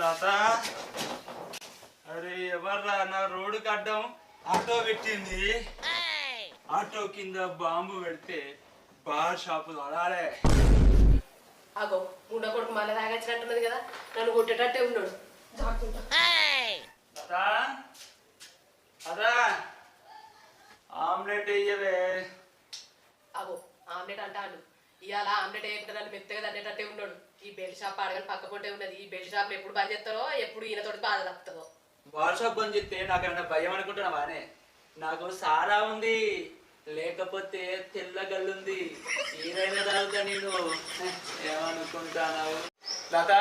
లత. అరే ఎవర్రా? నా రోడ్డు కడ్డం ఆటో పెట్టింది. ఆటో కింద బాంబు పెడితే బార్ షాపు తొడాలే అగో ముండ కొడుకు మళ్ళీ తాగచ్చినట్టున్నది కదా. నన్ను కొట్టేటట్టే ఉన్నాడు. జాగ్రత్త. అదా. ఆమ్లెట్ వేయవే అగో ఆమ్లెట్ అంటాడు ఇవాళ ఆమ్లెట్ వేయకుండా నన్ను మెత్తగా తట్టేటట్టే ఉన్నాడు. ఈ బెల్ట్ షాప్ అడగని పక్క పొంటే ఉన్నది. ఈ బెల్ట్ షాప్ ఎప్పుడు బంద్ చేస్తారో ఎప్పుడు ఈయనతోటి బాధ తప్పుతుందో. బార్ షాప్ బంద్ చెప్తే నాకేమైనా భయం అనుకుంటున్నావానే నాకు సారా ఉంది. లేకపోతే తెల్ల గల్లుంది ఏదైనా తాగుతా నేను ఏమనుకుంటానావు లత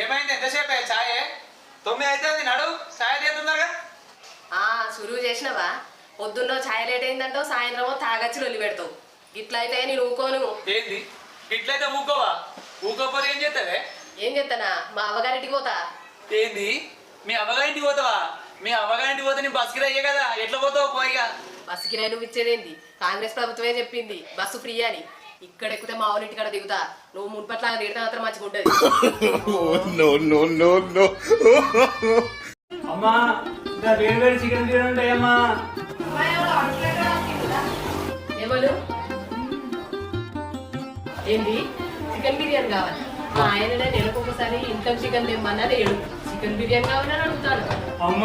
ఏమైంది? ఎంతసేపు ఛాయ్ తొమ్మిది అయితే నడు. ఛాయ్ ఆ సులువు చేసినవా? పొద్దున్న ఛాయ్ లేట్ అయిందంటో సాయంత్రం తాగచ్చి లొల్లి పెడతావు. ఇట్లా అయితే నేను ఊకోను. ఏంది? ఇట్లయితే ఊకోవా? ఊకోపోతే ఏం చేస్తావే? ఏం చెప్తానా మా అవ్వగారింటికి పోతా. ఏంది? మీ అమ్మగారింటికి పోతావా? మీ అమ్మగారింటికి పోతే నీ బస్కి అయ్యే కదా? ఎట్లా పోతావు పోయిగా బస్సు కిరాయి నువ్వు ఇచ్చేదేంది? కాంగ్రెస్ ప్రభుత్వమే చెప్పింది బస్సు ఫ్రీ అని. ఇక్కడ ఎక్కితే మా వాళ్ళ ఇంటికాడ దిగుతా. నువ్వు మున్పట్ల తిడితే మాత్రం మంచిగా ఉంటుంది. అమ్మా వేడి వేడి చికెన్ బిర్యానీ ఉంటాయమ్మా ఎవరు ఏంది? చికెన్ బిర్యానీ కావాలి. మా ఆయన నెలకు ఒకసారి ఇంట్లో చికెన్ తెమ్మన్నా లేడు చికెన్ బిర్యానీ కావాలని అడుగుతాను అమ్మ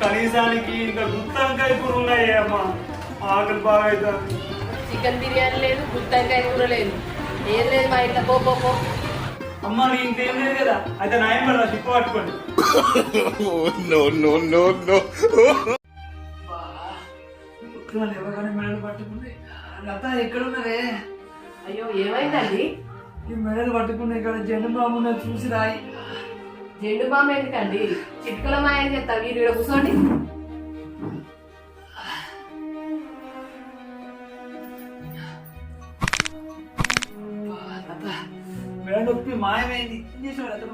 కనీసానికి ఇంకా గుత్తంకాయ కూర ఉన్నాయి అమ్మా. ఆకలి బాగా అవుతుంది. చికెన్ బిర్యానీ లేదు గుత్తంకాయ కూర లేదు. ఏది లేదు మా ఇంట్లో పో పో పో. అమ్మ నీ ఇంకేం లేదు కదా? అయితే నాయం పడరా? చిప్పు పట్టుకోండి. ఎవరికైనా మెడలు పట్టుకుంది. లత ఎక్కడున్నదే అయ్యో ఏమైందండి? ఈ మెడలు పట్టుకున్న ఇక్కడ జెండు బాబు చూసి రాయి. జెండు బామ్మ ఎందుకండి? చిట్కల మా ఏం చెప్తారు. మీరు ఇక్కడ కూర్చోండి. మెడ నొప్పి మాయమైంది. ఏం చేసావు? లత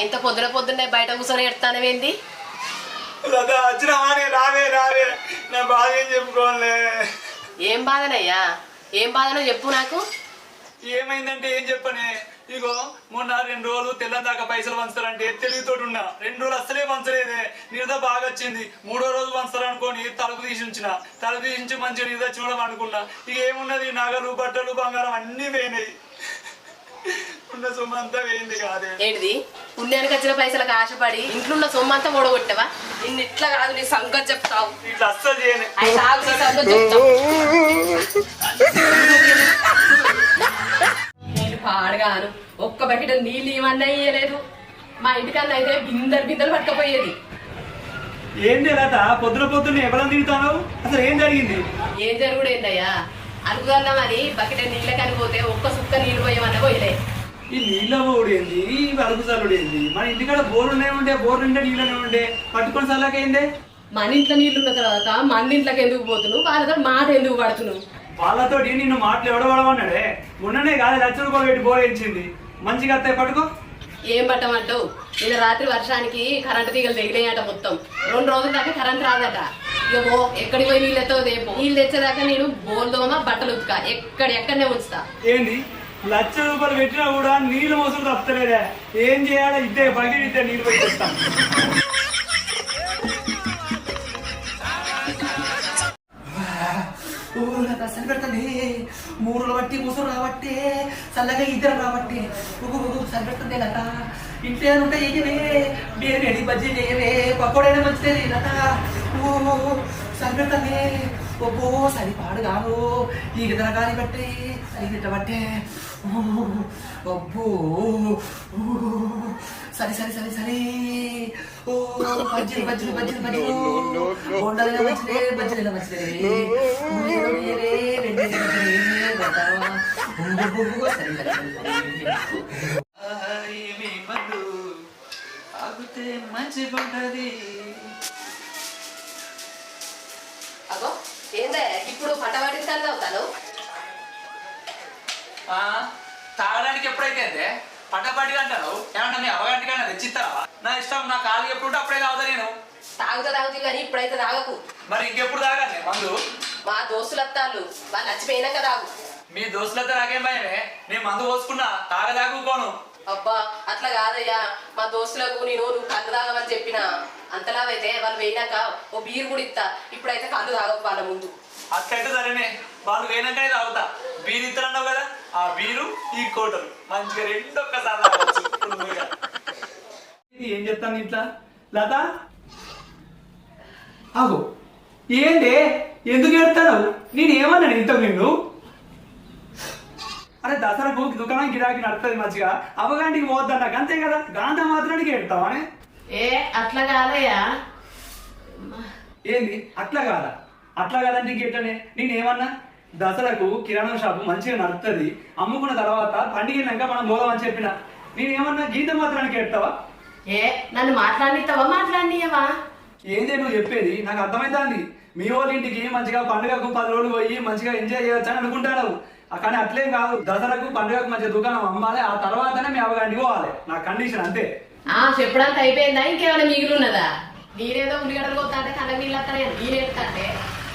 ఇంత పొద్దున పొద్దున్నే బయట కూర్చొని ఎడతానవేంది లత వచ్చినావా నీ రావే రావే నా బాధ ఏం చెప్పుకోలే ఏం బాధనయ్యా? ఏం బాధనో చెప్పు నాకు. ఏమైందంటే ఏం చెప్పనే? ఇగో మొన్న రెండు రోజులు తెల్లందాకా పైసలు పంచుతారంటే తెలివితో ఉన్నా రెండు రోజులు అస్సలే పంచలేదే. నిరద బాగా వచ్చింది. మూడో రోజు పంచుతారు అనుకొని తలుపు తీసి ఉంచిన. తలుపు తీసి ఉంచి మంచిగా నిరద చూడడం అనుకున్నా. ఇక ఏమున్నది? నగలు బట్టలు బంగారం అన్నీ పోయినాయి. ఉన్న సొమ్ము అంతా పోయింది కాదే. ఏంటిది? పుణ్యానికి వచ్చిన పైసలకు ఆశపడి ఇంట్లో ఉన్న సొమ్ము అంతా ఓడగొట్టావా నిన్ను ఇట్లా కాదు నీ సంగతి చెప్తావు. ఇట్లా అస్సలు చేయను. అయి తాగు నీ సంగతి చెప్తావు. నేను పాడగాను ఒక్క బకెట్ నీళ్ళు ఇవన్నీ ఇయ్యలేదు. మా ఇంటికన్నా అయితే బిందరు బిందరు పట్టుకపోయేది. ఏంటి లత? పొద్దున పొద్దున్న ఎవరైనా తింటాను అసలు ఏం జరిగింది? ఏం జరుగుడు ఏందయ్యా అనుకున్నామని బకెట్ నీళ్ళ కనిపోతే ఒక్క ఈ నీళ్ళ ఏంది ఈ వరకు చల్లుడు ఏంది మన ఇంటికాడ బోర్లు ఉండే బోర్లు ఉండే నీళ్ళనే ఉండే. పట్టుకొని చల్లకైందే? మన ఇంట్లో నీళ్ళు ఉన్న తర్వాత మన ఇంట్లోకి ఎందుకు పోతున్నావు? వాళ్ళతో మాట ఎందుకు పడుతున్నావు? వాళ్ళతో నిన్ను మాటలు ఎవడబడమన్నాడే మొన్ననే కాదు లక్ష రూపాయలు పెట్టి మంచిగా అత్తాయి పట్టుకో. ఏం పట్టమంటావు? నిన్న రాత్రి వర్షానికి కరెంటు తీగలు తెగినాయట మొత్తం. రెండు రోజుల దాకా కరెంట్ రాదట. పో ఎక్కడికి పోయి నీళ్ళు ఎత్తావు దేపో నీళ్ళు తెచ్చేదాకా నేను బోల్దోమ బట్టలు ఉతుక. ఎక్కడ ఎక్కడనే ఉంచుతా. ఏంది? లక్ష రూపాయలు పెట్టినా కూడా నీళ్ళు మోసులు తప్పలేదే ఏం చేయాలి ఇద్దే బకెట్ ఇద్దే నీళ్ళు పెట్టేస్తాం సరి పెడుతుంది మూడు బట్టి ముసురు రాబట్టి చల్లగా ఇద్దరు రాబట్టి. సరిపెడుతుంది లత. ఇంట్లో ఏమైనా ఉంటే చెయ్యవే బిర్యానీ బజ్జీ చేయవే. పకోడైనా మంచిదే లత. సరి పెడుతుంది ఒబ్బో సరి పాడు కాదు ఈ ఇతర గాలి బట్టి సరి తిట్టబట్టే ఒబ్బో సరి సరి సరి సరి. ఓ బజ్జీలు బజ్జీలు బజ్జీలు బజ్జీలు. బొండాలైనా బజ్జీలైనా? ఓ, సరి మందు ఆగితే మంచిగా ఉంటది ఇప్పుడు పట్టబట్టించాలి అవుతాను. ఆ, తాగడానికి ఎప్పుడైతే పట్టపట్టి అంటారు. ఏమన్నా మీ అవగంటికైనా తెచ్చిస్తారా నా ఇష్టం నా కాలు ఎప్పుడు అప్పుడే తాగుతా నేను. తాగుతా తాగుతుంది కానీ ఇప్పుడైతే తాగకు. మరి ఇంకెప్పుడు తాగాలి? మందు? మా దోస్తులు వస్తాళ్ళు వాళ్ళు చచ్చిపోయినాక తాగు. మీ దోస్తులతో నాకేం భయమే? నేను మందు పోసుకున్నా తాగదాకుకోను అబ్బా అట్లా కాదయ్యా. మా దోస్తులకు నేను నువ్వు కళ్ళు తాగమని చెప్పిన. అంతలాగైతే వాళ్ళు పోయినాక ఓ బీరు కూడా ఇస్తా ఇప్పుడైతే కళ్ళు తాగకు వాళ్ళ ముందు. అట్లయితే సరేనే. వాళ్ళు వేయనాకనే తాగుతా. బీరు ఇస్తారన్నావు కదా? ఆ బీరు ఈ కోటలు. మంచిగా రెండు ఒక్కసారి ఏం చెప్తాను ఇంట్లో? లత? ఆగు. ఏంటి? ఎందుకు ఏడతావు నేను ఏమన్నాను ఇంత నిన్ను? అరే దసరాకు దుకాణం గిరాకీ నడుతుంది మంచిగా. అవగాంటికి పోద్దన్నాక అంతే కదా? గాంధ మాత్రానికి ఏడతావా ఏ అట్లా కాదయ్యా. ఏంది? అట్లా కాదా? అట్లా కాదంటే ఇంకేటనే నేనేమన్నా దసరాకు కిరాణా షాపు మంచిగా నడుస్తుంది అమ్ముకున్న తర్వాత పండుగ వెళ్ళాక మనం పోదామని చెప్పిన. నేనేమన్నా గీత మాత్రానికి ఎడతావా ఏ నన్ను మాట్లాడిస్తావా మాట్లాడియవా ఏందే నువ్వు చెప్పేది? నాకు అర్థమైంది మీ వాళ్ళ ఇంటికి మంచిగా పండుగకు పది రోజులు పోయి మంచిగా ఎంజాయ్ చేయొచ్చు అని అనుకుంటాడు కానీ అట్లేం కాదు. దసరాకు పండుగకు మంచిగా దుకాణం అమ్మాలి ఆ తర్వాతనే మీ అవగాంటికి పోవాలి. నా కండిషన్ అంతే. ఆ చెప్పడానికి అయిపోయిందా? ఇంకేమైనా మిగిలి ఉన్నదా? నేనేదో ఉల్లిగడ్డలు పోతా అంటే కళ్ళ నీళ్ళు వస్తానే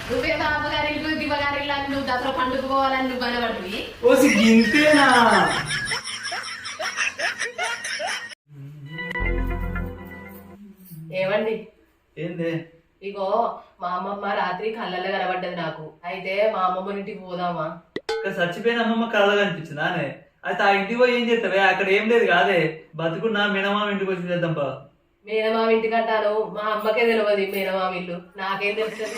అని నువ్వు దసరా పండుగ పోవాలని నువ్వు అనబడి ఓసి గింతేనా? ఏమండి ఏందే? ఇగో మా అమ్మమ్మ రాత్రి కళ్ళల్లో కనబడ్డది నాకు. అయితే మా అమ్మమ్మ ఇంటికి పోదామా? ఇంకా చచ్చిపోయిన అమ్మమ్మ కళ్ళగా అనిపించింది అనే అయితే ఆ ఇంటికి పోయి ఏం చేస్తావే? అక్కడ ఏం లేదు కాదే. బతుకున్నా మినమామ ఇంటికి వచ్చి చేద్దాం పా మేనమామ ఇంటికి అంటాను మా అమ్మకే తెలియదు మేనమామ ఇల్లు. నాకేం తెలుస్తుంది